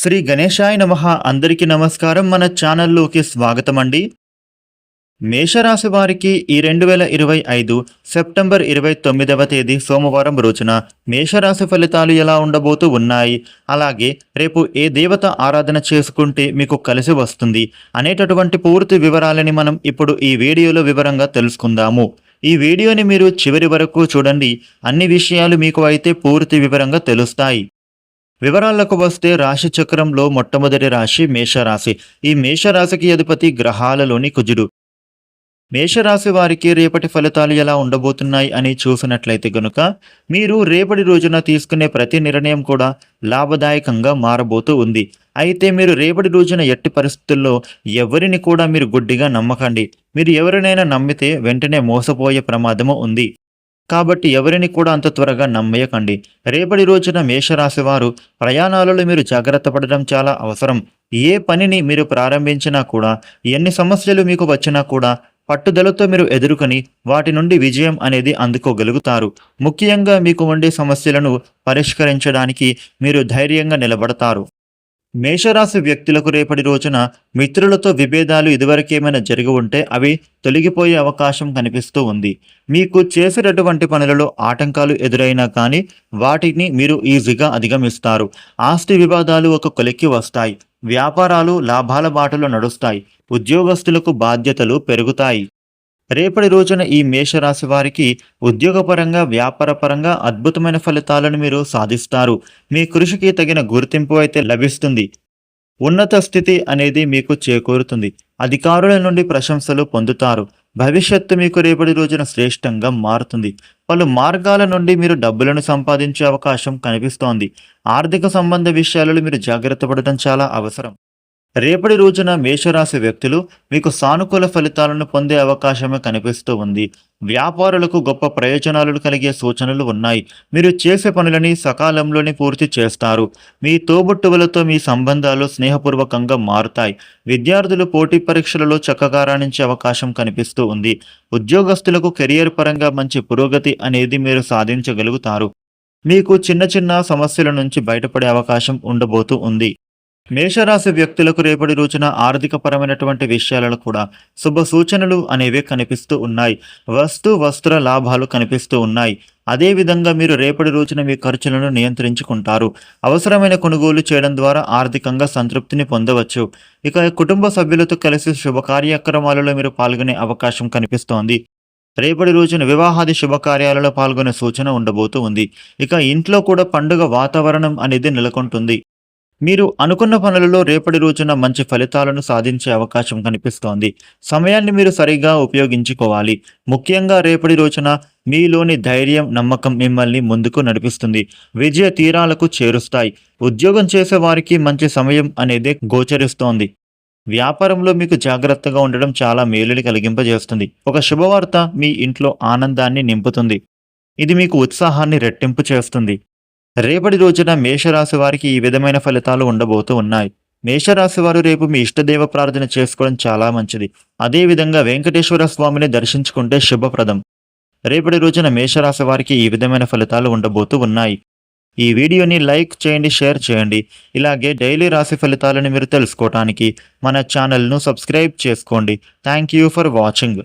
శ్రీ గణేశాయ నమ. అందరికీ నమస్కారం. మన ఛానల్లోకి స్వాగతం అండి మేషరాశి వారికి ఈ రెండు వేల ఇరవై ఐదు సెప్టెంబర్ ఇరవై తొమ్మిదవ తేదీ సోమవారం రోజున మేషరాశి ఫలితాలు ఎలా ఉండబోతూ ఉన్నాయి? అలాగే రేపు ఏ దేవత ఆరాధన చేసుకుంటే మీకు కలిసి వస్తుంది? అనేటటువంటి పూర్తి వివరాలని మనం ఇప్పుడు ఈ వీడియోలో వివరంగా తెలుసుకుందాము. ఈ వీడియోని మీరు చివరి వరకు చూడండి. అన్ని విషయాలు మీకు అయితే పూర్తి వివరంగా తెలుస్తాయి. వివరాలకు వస్తే రాశి చక్రంలో మొట్టమొదటి రాశి మేషరాశి. ఈ మేషరాశికి అధిపతి గ్రహాలలోని కుజుడు. మేషరాశి వారికి రేపటి ఫలితాలు ఎలా ఉండబోతున్నాయి అని చూసినట్లయితే గనుక మీరు రేపటి రోజున తీసుకునే ప్రతి నిర్ణయం కూడా లాభదాయకంగా మారబోతూ ఉంది. అయితే మీరు రేపటి రోజున ఎట్టి పరిస్థితుల్లో ఎవరిని కూడా మీరు గుడ్డిగా నమ్మకండి. మీరు ఎవరినైనా నమ్మితే వెంటనే మోసపోయే ప్రమాదము ఉంది. కాబట్టి ఎవరిని కూడా అంత త్వరగా నమ్మేయకండి. రేపటి రోజున మేషరాశి వారు ప్రయాణాలలో మీరు జాగ్రత్త పడడం చాలా అవసరం. ఏ పనిని మీరు ప్రారంభించినా కూడా ఎన్ని సమస్యలు మీకు వచ్చినా కూడా పట్టుదలతో మీరు ఎదుర్కొని వాటి నుండి విజయం అనేది అందుకోగలుగుతారు. ముఖ్యంగా మీకు ఉండే సమస్యలను పరిష్కరించడానికి మీరు ధైర్యంగా నిలబడతారు. మేషరాశి వ్యక్తులకు రేపటి రోజున మిత్రులతో విభేదాలు ఇదివరకేమైనా జరిగి ఉంటే అవి తొలగిపోయే అవకాశం కనిపిస్తూ ఉంది. మీకు చేసేటటువంటి పనులలో ఆటంకాలు ఎదురైనా కానీ వాటిని మీరు ఈజీగా అధిగమిస్తారు. ఆస్తి వివాదాలు ఒక కొలిక్కి వస్తాయి. వ్యాపారాలు లాభాల బాటలో నడుస్తాయి. ఉద్యోగస్తులకు బాధ్యతలు పెరుగుతాయి. రేపటి రోజున ఈ మేషరాశి వారికి ఉద్యోగపరంగా వ్యాపారపరంగా అద్భుతమైన ఫలితాలను మీరు సాధిస్తారు. మీ కృషికి తగిన గుర్తింపు అయితే లభిస్తుంది. ఉన్నత స్థితి అనేది మీకు చేకూరుతుంది. అధికారుల నుండి ప్రశంసలు పొందుతారు. భవిష్యత్తు మీకు రేపటి రోజున శ్రేష్టంగా మారుతుంది. పలు మార్గాల నుండి మీరు డబ్బులను సంపాదించే అవకాశం కనిపిస్తోంది. ఆర్థిక సంబంధ విషయాలలో మీరు జాగ్రత్త పడటం చాలా అవసరం. రేపటి రోజున మేషరాశి వ్యక్తులు మీకు సానుకూల ఫలితాలను పొందే అవకాశమే కనిపిస్తూ ఉంది. వ్యాపారులకు గొప్ప ప్రయోజనాలు కలిగే సూచనలు ఉన్నాయి. మీరు చేసే పనులని సకాలంలోనే పూర్తి చేస్తారు. మీ తోబుట్టువులతో మీ సంబంధాలు స్నేహపూర్వకంగా మారుతాయి. విద్యార్థులు పోటీ పరీక్షలలో చక్కగా రాణించే అవకాశం కనిపిస్తూ ఉంది. ఉద్యోగస్తులకు కెరియర్ పరంగా మంచి పురోగతి అనేది మీరు సాధించగలుగుతారు. మీకు చిన్న చిన్న సమస్యల నుంచి బయటపడే అవకాశం ఉండబోతూ ఉంది. మేషరాశి వ్యక్తులకు రేపటి రోజున ఆర్థిక పరమైనటువంటి విషయాలలో కూడా శుభ సూచనలు అనేవి కనిపిస్తూ ఉన్నాయి. వస్తు వస్త్ర లాభాలు కనిపిస్తూ ఉన్నాయి. అదేవిధంగా మీరు రేపటి రోజున మీ ఖర్చులను నియంత్రించుకుంటారు. అవసరమైన కొనుగోలు చేయడం ద్వారా ఆర్థికంగా సంతృప్తిని పొందవచ్చు. ఇక కుటుంబ సభ్యులతో కలిసి శుభ కార్యక్రమాలలో మీరు పాల్గొనే అవకాశం కనిపిస్తోంది. రేపటి రోజున వివాహాది శుభకార్యాలలో పాల్గొనే సూచన ఉండబోతూ ఉంది. ఇక ఇంట్లో కూడా పండుగ వాతావరణం అనేది నెలకొంటుంది. మీరు అనుకున్న పనులలో రేపటి రోజున మంచి ఫలితాలను సాధించే అవకాశం కనిపిస్తోంది. సమయాన్ని మీరు సరిగ్గా ఉపయోగించుకోవాలి. ముఖ్యంగా రేపటి రోజున మీలోని ధైర్యం నమ్మకం మిమ్మల్ని ముందుకు నడిపిస్తుంది. విజయ తీరాలకు చేరుస్తాయి. ఉద్యోగం చేసే వారికి మంచి సమయం అనేది గోచరిస్తోంది. వ్యాపారంలో మీకు జాగ్రత్తగా ఉండడం చాలా మేలుని కలిగింపజేస్తుంది. ఒక శుభవార్త మీ ఇంట్లో ఆనందాన్ని నింపుతుంది. ఇది మీకు ఉత్సాహాన్ని రెట్టింపు చేస్తుంది. రేపటి రోజున మేషరాశి వారికి ఈ విధమైన ఫలితాలు ఉండబోతూ ఉన్నాయి. మేషరాశి వారు రేపు మీ ఇష్టదేవ ప్రార్థన చేసుకోవడం చాలా మంచిది. అదేవిధంగా వెంకటేశ్వర స్వామిని దర్శించుకుంటే శుభప్రదం. రేపటి రోజున మేషరాశి వారికి ఈ విధమైన ఫలితాలు ఉండబోతూ ఉన్నాయి. ఈ వీడియోని లైక్ చేయండి షేర్ చేయండి. ఇలాగే డైలీ రాశి ఫలితాలను మీరు తెలుసుకోవటానికి మన ఛానల్ను సబ్స్క్రైబ్ చేసుకోండి. Thank you for watching.